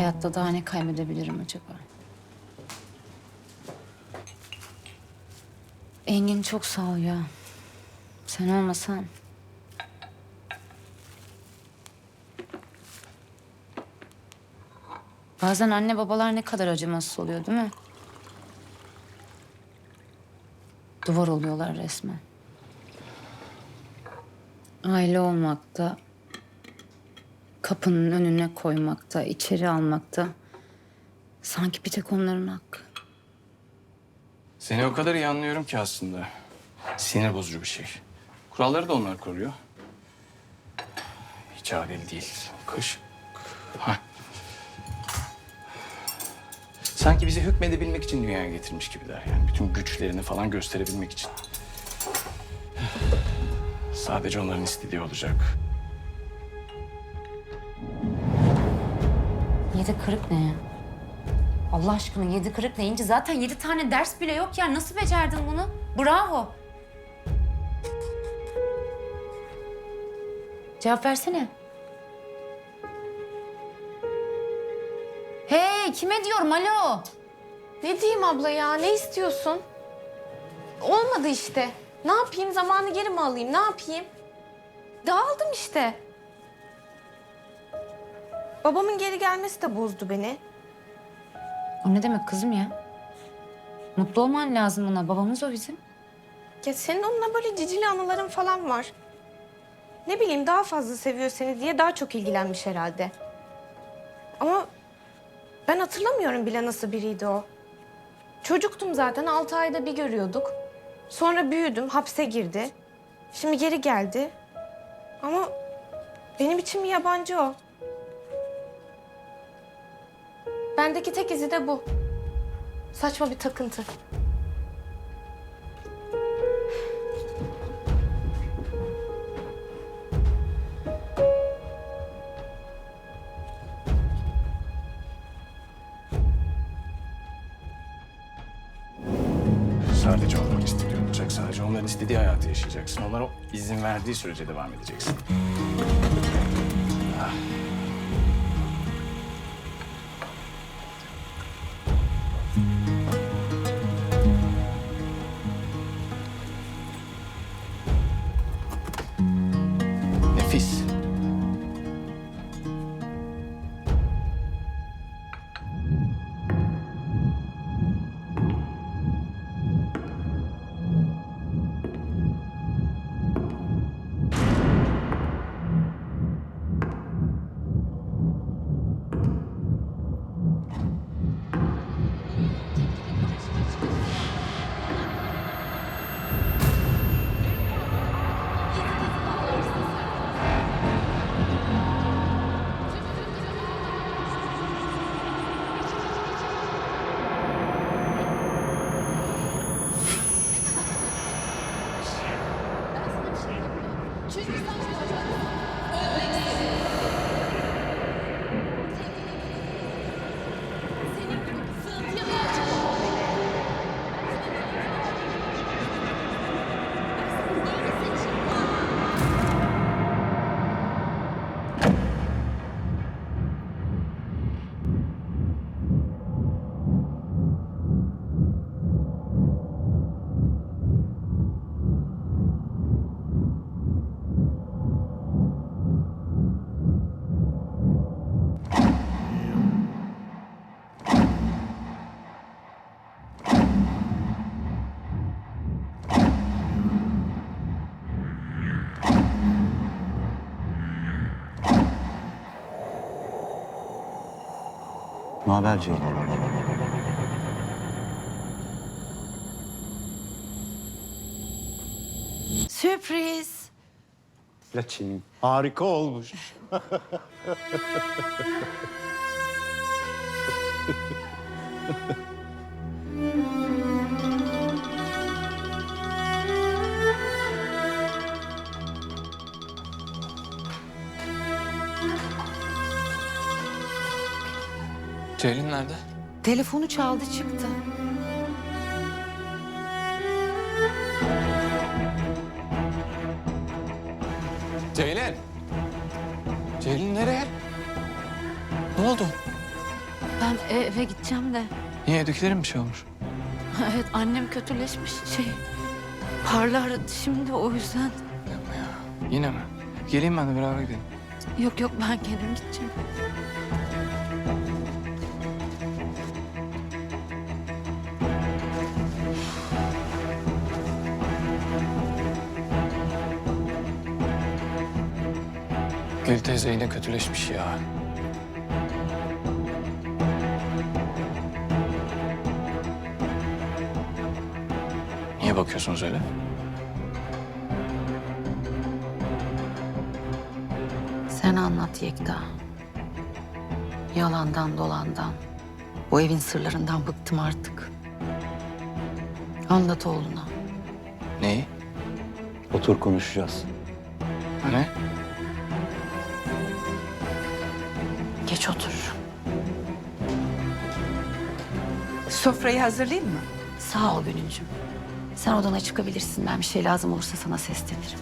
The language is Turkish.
hayatta daha ne kaybedebilirim acaba? Engin çok sağ ol ya. Sen olmasan... Bazen anne babalar ne kadar acımasız oluyor değil mi? Duvar oluyorlar resmen. Aile olmakta, kapının önüne koymakta, içeri almakta sanki bir tek onların hakkı. Seni o kadar iyi anlıyorum ki aslında. Sinir bozucu bir şey. Kuralları da onlar koruyor. Hiç adil değil. Kış. Hah. Sanki bizi hükmedebilmek için dünyaya getirmiş gibiler. Yani bütün güçlerini falan gösterebilmek için. Sadece onların istediği olacak. Yedi kırık ne ya? Allah aşkına yedi kırık deyince zaten yedi tane ders bile yok ya. Nasıl becerdin bunu? Bravo. Cevap versene. Hey kime diyorum alo? Ne diyeyim abla ya? Ne istiyorsun? Olmadı işte. Ne yapayım? Zamanı geri mi alayım? Ne yapayım? Dağıldım işte. Babamın geri gelmesi de bozdu beni. O ne demek kızım ya? Mutlu olman lazım ona. Babamız o bizim. Ya senin onunla böyle cicili anıların falan var. Ne bileyim daha fazla seviyor seni diye daha çok ilgilenmiş herhalde. Ama ben hatırlamıyorum bile nasıl biriydi o. Çocuktum zaten altı ayda bir görüyorduk. Sonra büyüdüm hapse girdi. Şimdi geri geldi. Ama benim için bir yabancı o. Bendeki tek izi de bu. Saçma bir takıntı. Sadece istediği olacak. Sadece onların istediği hayatı yaşayacaksın. Onlara izin verdiği sürece devam edeceksin. Ne haber Ceylin? Sürpriz. Laçin. Harika olmuş. Ceylin nerede? Telefonu çaldı çıktı. Ceylin. Ceylin nereye? Ne oldu? Ben eve gideceğim de. Niye evdekilerin bir şey olmuş? Evet annem kötüleşmiş şey. Parla aradı şimdi o yüzden. Yapma ya. Yine mi? Geleyim ben de beraber gidelim. Yok yok ben kendim gideceğim. Gül teyze yine kötüleşmiş ya. Niye bakıyorsunuz öyle? Sen anlat Yekta. Yalandan dolandan. Bu evin sırlarından bıktım artık. Anlat oğluna. Neyi? Otur konuşacağız. Ne? Geç otur. Sofrayı hazırlayayım mı? Sağ ol Gönülcüm. Sen odana çıkabilirsin. Ben bir şey lazım olursa sana seslenirim.